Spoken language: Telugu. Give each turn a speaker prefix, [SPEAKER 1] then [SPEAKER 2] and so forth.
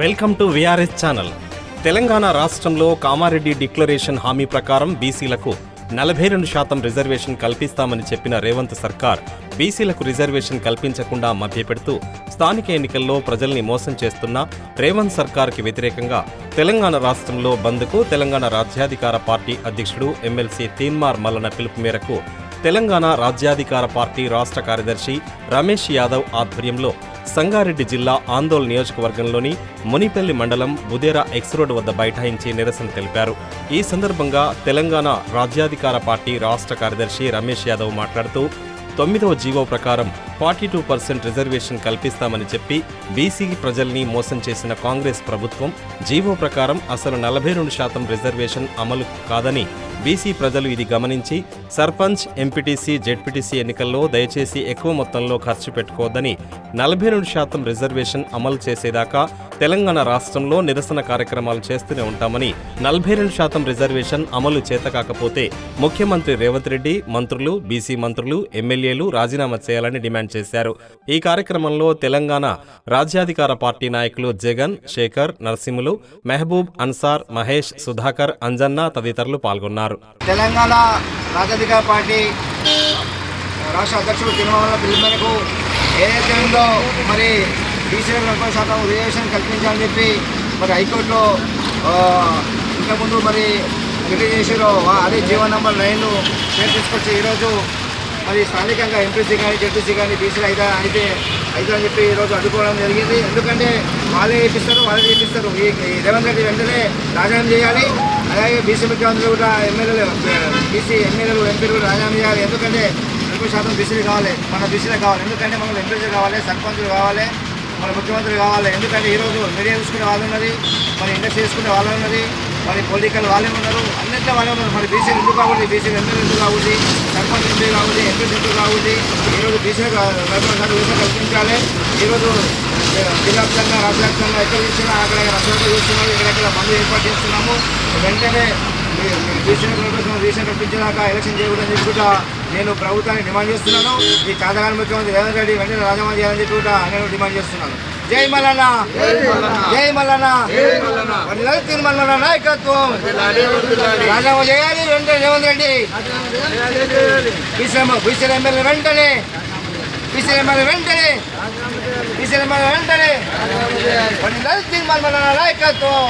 [SPEAKER 1] Welcome to VRS channel. Telangana రాష్ట్రంలో కామారెడ్డి డిక్లరేషన్ హామీ ప్రకారం బీసీలకు నలభై రెండు శాతం రిజర్వేషన్ కల్పిస్తామని చెప్పిన రేవంత్ సర్కార్ బీసీలకు రిజర్వేషన్ కల్పించకుండా మభ్యపెడుతూ స్థానిక ఎన్నికల్లో ప్రజల్ని మోసం చేస్తున్న రేవంత్ సర్కార్కి వ్యతిరేకంగా తెలంగాణ రాష్ట్రంలో బంద్కు తెలంగాణ రాజ్యాధికార పార్టీ అధ్యక్షుడు ఎమ్మెల్సీ తీన్మార్ మల్లన పిలుపు మేరకు తెలంగాణ రాజ్యాధికార పార్టీ రాష్ట్ర కార్యదర్శి రమేష్ యాదవ్ ఆధ్వర్యంలో సంగారెడ్డి జిల్లా ఆందోళన నియోజకవర్గంలోని మునిపల్లి మండలం బుదేరా ఎక్స్ రోడ్ వద్ద బైఠాయించి నిరసన తెలిపారు. ఈ సందర్భంగా తెలంగాణ రాజ్యాధికార పార్టీ రాష్ట్ర కార్యదర్శి రమేష్ యాదవ్ మాట్లాడుతూ తొమ్మిదవ జీవో ప్రకారం ఫార్టీ టూ పర్సెంట్ రిజర్వేషన్ కల్పిస్తామని చెప్పి బీసీ ప్రజల్ని మోసం చేసిన కాంగ్రెస్ ప్రభుత్వం జీవో ప్రకారం అసలు నలభై రెండు శాతం రిజర్వేషన్ అమలు కాదని బీసీ ప్రజలు ఇది గమనించి సర్పంచ్ ఎంపీటీసీ జెడ్పీటీసీ ఎన్నికల్లో దయచేసి ఎక్కువ మొత్తంలో ఖర్చు పెట్టుకోవద్దని నలభై రెండు శాతం రిజర్వేషన్ అమలు చేసేదాకా తెలంగాణ రాష్ట్రంలో నిరసన కార్యక్రమాలు చేస్తూనే ఉంటామని నలభై రెండు శాతం రిజర్వేషన్ అమలు చేతకాకపోతే ముఖ్యమంత్రి రేవంత్ రెడ్డి మంత్రులు బీసీ మంత్రులు ఎమ్మెల్యేలు రాజీనామా చేయాలని డిమాండ్ చేశారు. ఈ కార్యక్రమంలో తెలంగాణ రాజ్యాధికార పార్టీ నాయకులు జగన్ శేఖర్ నరసింహులు మెహబూబ్ అన్సార్ మహేష్ సుధాకర్ అంజన్న తదితరులు పాల్గొన్నారు.
[SPEAKER 2] తెలంగాణ రాజాధికార పార్టీ రాష్ట్ర అధ్యక్షుడు తిరుమల పిలుపు మేరకు ఏదైతే ఉందో మరి బీసీలకు నలభై శాతం రిజర్వేషన్ కల్పించాలని చెప్పి మరి హైకోర్టులో ఇంతకుముందు మరి రిలీజ్ అదే జీవో నెంబర్ నైన్ పేరు తీసుకొచ్చి ఈరోజు మరి స్థానికంగా ఎంపీసీ కానీ జడ్పీసీ కానీ బీసీలు అయితే అయితే అయితే అని చెప్పి ఈరోజు అడ్డుకోవడం జరిగింది. ఎందుకంటే వాళ్ళే చేపిస్తారు వాళ్ళే చేపిస్తారు. ఈ రేవంత్ రెడ్డి వెంటనే రాజీనామా చేయాలి. అలాగే బీసీ ముఖ్యమంత్రులు కూడా ఎమ్మెల్యేలు బీసీ ఎమ్మెల్యేలు ఎంపీలు కూడా రాజీనామా చేయాలి. ఎందుకంటే ఎక్కువ శాతం బీసీలు కావాలి. మన బీసీలు కావాలి. ఎందుకంటే మనకు ఎంపీసీలు కావాలి సర్పంచులు కావాలి. మన ముఖ్యమంత్రి కావాలి. ఎందుకంటే ఈరోజు మీడియా చూసుకునే వాళ్ళు ఉన్నది మరి ఇండస్ట్రీ చూసుకునే వాళ్ళు ఉన్నది మరి పొలిటికల్ వాళ్ళే ఉన్నారు అన్నింటిలో వాళ్ళే ఉన్నారు మరి బీసీలు ఎందుకు కాబట్టి బీసీలు ఎమ్మెల్యే ఎందుకు కాబట్టి సర్పంచ్ ఎంపీ కాబట్టి ఎంపీసీ ఎందుకు కాబట్టి ఈరోజు బీసీలకు కల్పించాలి. ఈరోజు జిల్లా వ్యాప్తంగా రాష్ట్ర వ్యాప్తంగా ఎక్కడ చూస్తున్నా అక్కడ రసంగా చూస్తున్నాము ఇక్కడెక్కడ మందు ఏర్పాటు చేస్తున్నాము. వెంటనే బీసీలకు రీసెంట్ కల్పించేదాకా ఎలక్షన్ చేయకూడదని చెప్పి కూడా నేను ప్రభుత్వాన్ని డిమాండ్ చేస్తున్నాను. ఈ చాదగాని ముఖ్యమంత్రి రేవంత్ రెడ్డి వెంటనే రాజీనామా చేయాలని చెప్పి కూడా నేను డిమాండ్ చేస్తున్నాను. జై మల్లన్న. జై మల్లన్న. తిరుమల నాయకత్వం. రాజీనామా చేయాలి వెంటనే Revanth Reddy. BC BC MLA వెంటనే. బీసీ ఎమ్మెల్యే వెంటనే. బీసీ ఎమ్మెల్యే వెంటనే తిరుమల నాయకత్వం.